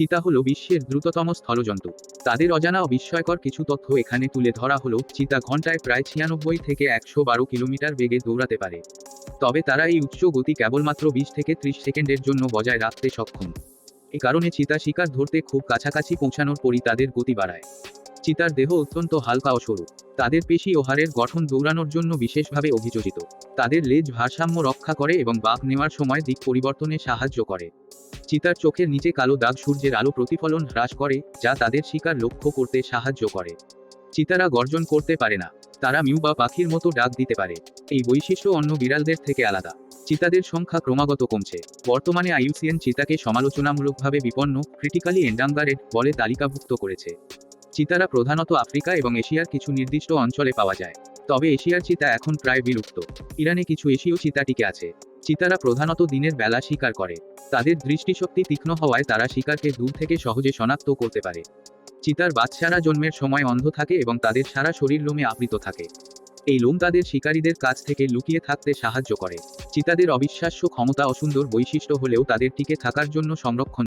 চিতা হল বিশ্বের দ্রুততম স্থলজন্তু। তাদের অজানা ও বিস্ময়কর কিছু তথ্য এখানে তুলে ধরা হলো, চিতা ঘন্টায় প্রায় ছিয়ানব্বই থেকে একশো বারো কিলোমিটার বেগে দৌড়াতে পারে। তবে তারা এই উচ্চ গতি কেবলমাত্র বিশ থেকে ত্রিশ সেকেন্ডের জন্য বজায় রাখতে সক্ষম। এ কারণে চিতা শিকার ধরতে খুব কাছাকাছি পৌঁছানোর পরই তাদের গতি বাড়ায়। চিতার দেহ অত্যন্ত হালকা ও সরু। তাদের পেশি ও হাড়ের গঠন দৌড়ানোর জন্য বিশেষভাবে অভিযোজিত। তাদের লেজ ভারসাম্য রক্ষা করে এবং বাঘ নেওয়ার সময় দিক পরিবর্তনে সাহায্য করে। চিতার চোখের নিচে কালো দাগ সূর্যের আলো প্রতিফলন হ্রাস করে, যা তাদের শিকার লক্ষ্য করতে সাহায্য করে। চিতারা গর্জন করতে পারে না। তারা মিউ বা পাখির মতো ডাক দিতে পারে। এই বৈশিষ্ট্য অন্য বিড়ালদের থেকে আলাদা। চিতাদের সংখ্যা ক্রমাগত কমছে। বর্তমানে আইউসিএন চিতাকে সমালোচনামূলকভাবে বিপন্ন ক্রিটিক্যালি এন্ডাঙ্গারেড বলে তালিকাভুক্ত করেছে। চিতারা প্রধানত আফ্রিকা এবং এশিয়ার কিছু নির্দিষ্ট অঞ্চলে পাওয়া যায়। তবে এশিয়ার চিতা এখন প্রায় বিলুপ্ত। ইরানে কিছু এশীয় চিতা টিকে আছে। চিতারা প্রধানত দিনের বেলা শিকার করে। তাদের দৃষ্টিশক্তি তীক্ষ্ণ হওয়ায় তারা শিকারকে দূর থেকে সহজে শনাক্ত করতে পারে। চিতার বাচ্চারা জন্মের সময় অন্ধ থাকে এবং তাদের সারা শরীর লোমে আবৃত থাকে। এই লোম তাদের শিকারীদের কাছ থেকে লুকিয়ে থাকতে সাহায্য করে। চিতাদের অবিশ্বাস্য ক্ষমতা অসুন্দর বৈশিষ্ট্য হলেও তাদের টিকে থাকার জন্য সংরক্ষণ